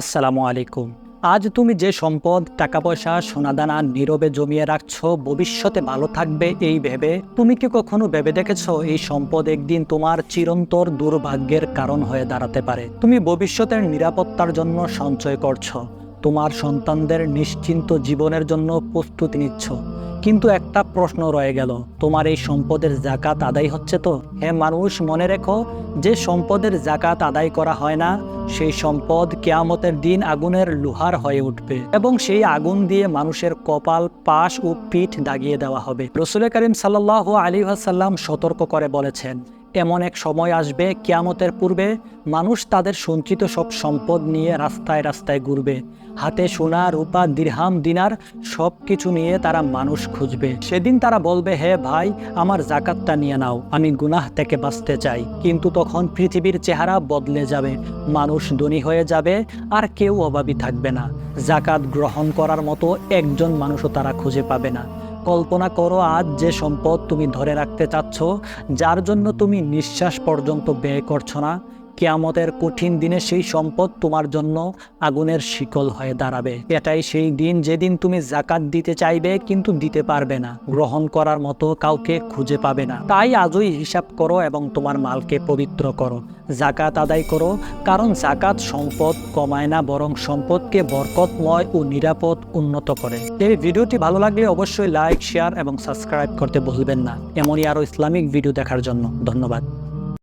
আসসালামু আলাইকুম। আজ তুমি যে সম্পদ টাকা পয়সা সোনাদানা নীরবে জমিয়ে রাখছ, ভবিষ্যতে ভালো থাকবে এই ভেবে তুমি কি কখনো ভেবে দেখেছ এই সম্পদ একদিন তোমার চিরন্তর দুর্ভাগ্যের কারণ হয়ে দাঁড়াতে পারে? তুমি ভবিষ্যতের নিরাপত্তার জন্য সঞ্চয় করছ। তোমার সন্তানদের নিশ্চিন্ত জীবনের জন্য প্রস্তুতি নিচ্ছ। কিন্তু একটা প্রশ্ন রয়ে গেল, তোমার এই সম্পদের জাকাত আদায় হচ্ছে তো? হ্যাঁ মানুষ, মনে রেখো, যে সম্পদের জাকাত আদায় করা হয় না, সেই সম্পদ কেয়ামতের দিন আগুনের লোহার হয়ে উঠবে এবং সেই আগুন দিয়ে মানুষের কপাল, পাশ ও পিঠ দাগিয়ে দেওয়া হবে। রসুল করিম সাল্লাহ আলী আসাল্লাম সতর্ক করে বলেছেন এমন এক সময় আসবে, কেয়ামতের পূর্বে মানুষ তাদের সঞ্চিত সব সম্পদ নিয়ে রাস্তায় রাস্তায় ঘুরবে। হাতে সোনা, রূপা, দিরহাম, দিনার সব কিছু নিয়ে তারা মানুষ খুঁজবে। সেদিন তারা বলবে, হে ভাই, আমার জাকাতটা নিয়ে নাও, আমি গুনাহ থেকে বাঁচতে চাই। কিন্তু তখন পৃথিবীর চেহারা বদলে যাবে, মানুষ ধনী হয়ে যাবে, আর কেউ অভাবী থাকবে না। জাকাত গ্রহণ করার মতো একজন মানুষও তারা খুঁজে পাবে না। কল্পনা করো আজ যে সম্পদ তুমি ধরে রাখতে চাচ্ছ, যার জন্য তুমি নিঃশ্বাস পর্যন্ত ব্যয় করছ না। কেয়ামতের কঠিন দিনে সেই সম্পদ তোমার জন্য আগুনের শিকল হয়ে দাঁড়াবে। এটাই সেই দিন যেদিন তুমি জাকাত দিতে চাইবে কিন্তু দিতে পারবে না। গ্রহণ করার মতো কাউকে খুঁজে পাবে না। তাই আজই হিসাব করো এবং তোমার মালকে পবিত্র করো। জাকাত আদায় করো, কারণ জাকাত সম্পদ কমায় না, বরং সম্পদকে বরকতময় ও নিরাপদ উন্নত করে। এই ভিডিওটি ভালো লাগলে অবশ্যই লাইক, শেয়ার এবং সাবস্ক্রাইব করতে ভুলবেন না। এমনই আরও ইসলামিক ভিডিও দেখার জন্য ধন্যবাদ।